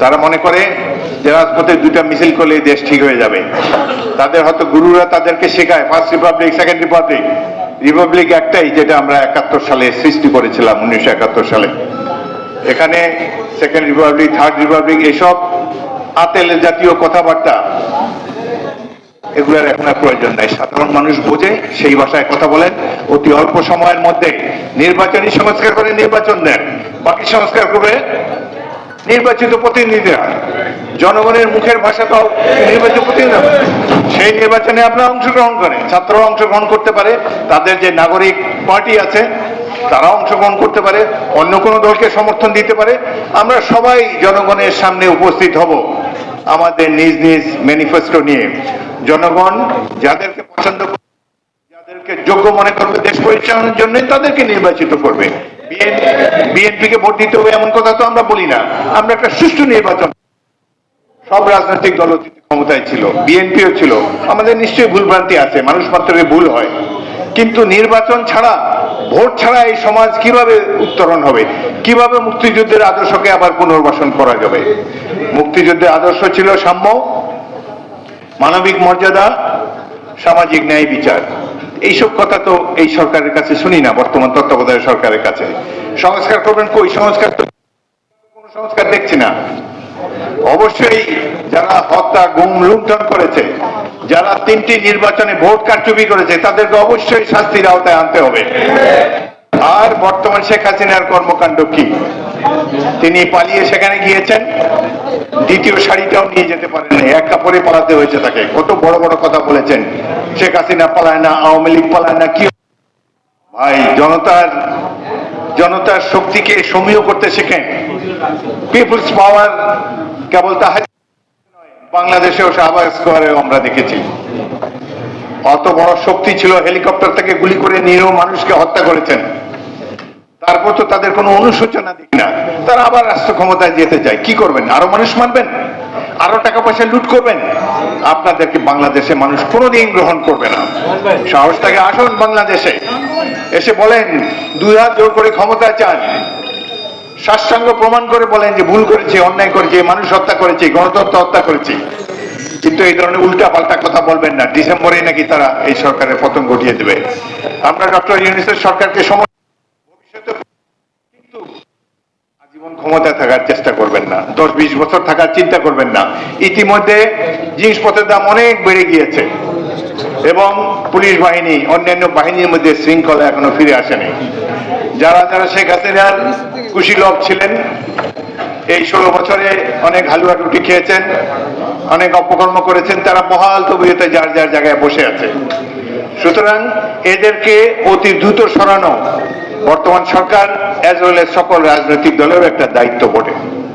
তারা মনে করে যে রাজপথে দুইটা মিছিল করলে দেশ ঠিক হয়ে যাবে। তাদের হয়তো গুরুরা তাদেরকে শেখায় first republic second republic republic একটাই যেটা আমরা একাত্তর সালে সৃষ্টি করেছিলাম, উনিশশো একাত্তর সালে। এখানে সেকেন্ড রিপাবলিক থার্ড রিপাবলিক এসব আতেল জাতীয় কথাবার্তা, এগুলোর এখন আর প্রয়োজন নাই। সাধারণ মানুষ বোঝে, সেই ভাষায় কথা বলেন। অতি অল্প সময়ের মধ্যে নির্বাচনী সংস্কার করে নির্বাচন দেন। বাকি সংস্কার করবে নির্বাচিত প্রতিনিধিরা, জনগণের মুখের ভাষা তো নির্বাচিত প্রতিনিধি সেই নির্বাচনে আপনারা অংশগ্রহণ করেন, ছাত্ররা অংশগ্রহণ করতে পারে, তাদের যে নাগরিক পার্টি আছে তারা অংশগ্রহণ করতে পারে, অন্য কোনো দলকে সমর্থন দিতে পারে। আমরা সবাই জনগণের সামনে উপস্থিত হব আমাদের নিজ নিজ ম্যানিফেস্টো নিয়ে। জনগণ যাদেরকে পছন্দ যাদেরকে যোগ্য মনে করবে, দেশ পরিচালনার জন্য তাদেরকে নির্বাচিত করবে। বিএনপি কে ভোট দিতে হবে এমন কথা তো আমরা বলি না। আমরা একটা সুষ্ঠু নির্বাচন সব রাজনৈতিক দল ক্ষমতায় ছিল বিএনপিও ছিল। আমাদের নিশ্চয়ই ভুলভ্রান্তি আছে, মানুষ মাত্রকে ভুল হয়। কিন্তু নির্বাচন ছাড়া, ভোট ছাড়া এই সমাজ কীভাবে উত্তরণ হবে? কীভাবে মুক্তিযুদ্ধের আদর্শকে আবার পুনর্বাসন করা যাবে? মুক্তিযুদ্ধের আদর্শ ছিল সাম্য, মানবিক মর্যাদা, সামাজিক ন্যায় বিচার। এইসব কথা তো এই সরকারের কাছে শুনি না, বর্তমান তত্ত্বাবধায়ক সরকারের কাছে। সংস্কার করবেন কই? সংস্কার তো কোনো সংস্কার দেখছি না। অবশ্যই যারা হত্যা, গুম, লুণ্ঠন করেছে, যারা তিনটি নির্বাচনে ভোট কারচুপি করেছে, তাদেরকে অবশ্যই শাস্তির আওতায় আনতে হবে। আর বর্তমান শেখ হাসিনার কর্মকাণ্ড কি? তিনি পালিয়ে সেখানে গিয়েছেন। দ্বিতীয় শাড়িটাও নিয়ে যেতে পারেন এক কাপড়ে পালাতে হয়েছে তাকে। কত বড় বড় কথা বলেছেন। শেখ হাসিনা পালায় না, আওয়ামী লীগ পালায় না, কি ভাই, জনতার জনতার শক্তিকে সমীহ করতে শেখেন। পিপুলস পাওয়ার কেবল তাহার বাংলাদেশেও শাহবাজ স্কোয়ারেও আমরা দেখেছি। অত বড় শক্তি ছিল, হেলিকপ্টার থেকে গুলি করে নিরীহ মানুষকে হত্যা করেছেন। তারপর তো তাদের কোনো অনুশোচনা দেখি না। তারা আবার রাষ্ট্র ক্ষমতায় যেতে চায়। কি করবেন? আরও মানুষ মারবেন আরও টাকা পয়সা লুট করবেন? আপনাদেরকে বাংলাদেশে মানুষ কোনোদিন গ্রহণ করবে না। সাহস থেকে, আসুন বাংলাদেশে। এসে বলেন, দুই হাত জোর করে ক্ষমতা চান। সাষ্টাঙ্গ প্রমাণ করে বলেন যে ভুল করেছে, অন্যায় করেছে, মানুষ হত্যা করেছে, গণতন্ত্র হত্যা করেছে। কিন্তু এই ধরনের উল্টা পাল্টা কথা বলবেন না। ডিসেম্বরে নাকি তারা এই সরকারের পতন ঘটিয়ে দেবে। আমরা ডক্টর ইউনিসের সরকারকে সমর্থন ক্ষমতায় থাকার চেষ্টা করবেন না। দশ বিশ বছর থাকার চিন্তা করবেন না। ইতিমধ্যে জিনিসপত্রের দাম অনেক বেড়ে গিয়েছে এবং পুলিশ বাহিনী, অন্যান্য বাহিনীর মধ্যে শৃঙ্খলা এখনও ফিরে আসেনি। যারা যারা শেখ হাসিনার কুশীলভ ছিলেন, এই ষোলো বছরে অনেক হালুয়া রুটি খেয়েছেন, অনেক অপকর্ম করেছেন, তারা বহাল তবিয়তে যার যার জায়গায় বসে আছে। সুতরাং এদেরকে অতি দ্রুত সরানো বর্তমান সরকার অ্যাজ ওয়েল এজ সকল রাজনৈতিক দলের একটা দায়িত্ব বটে।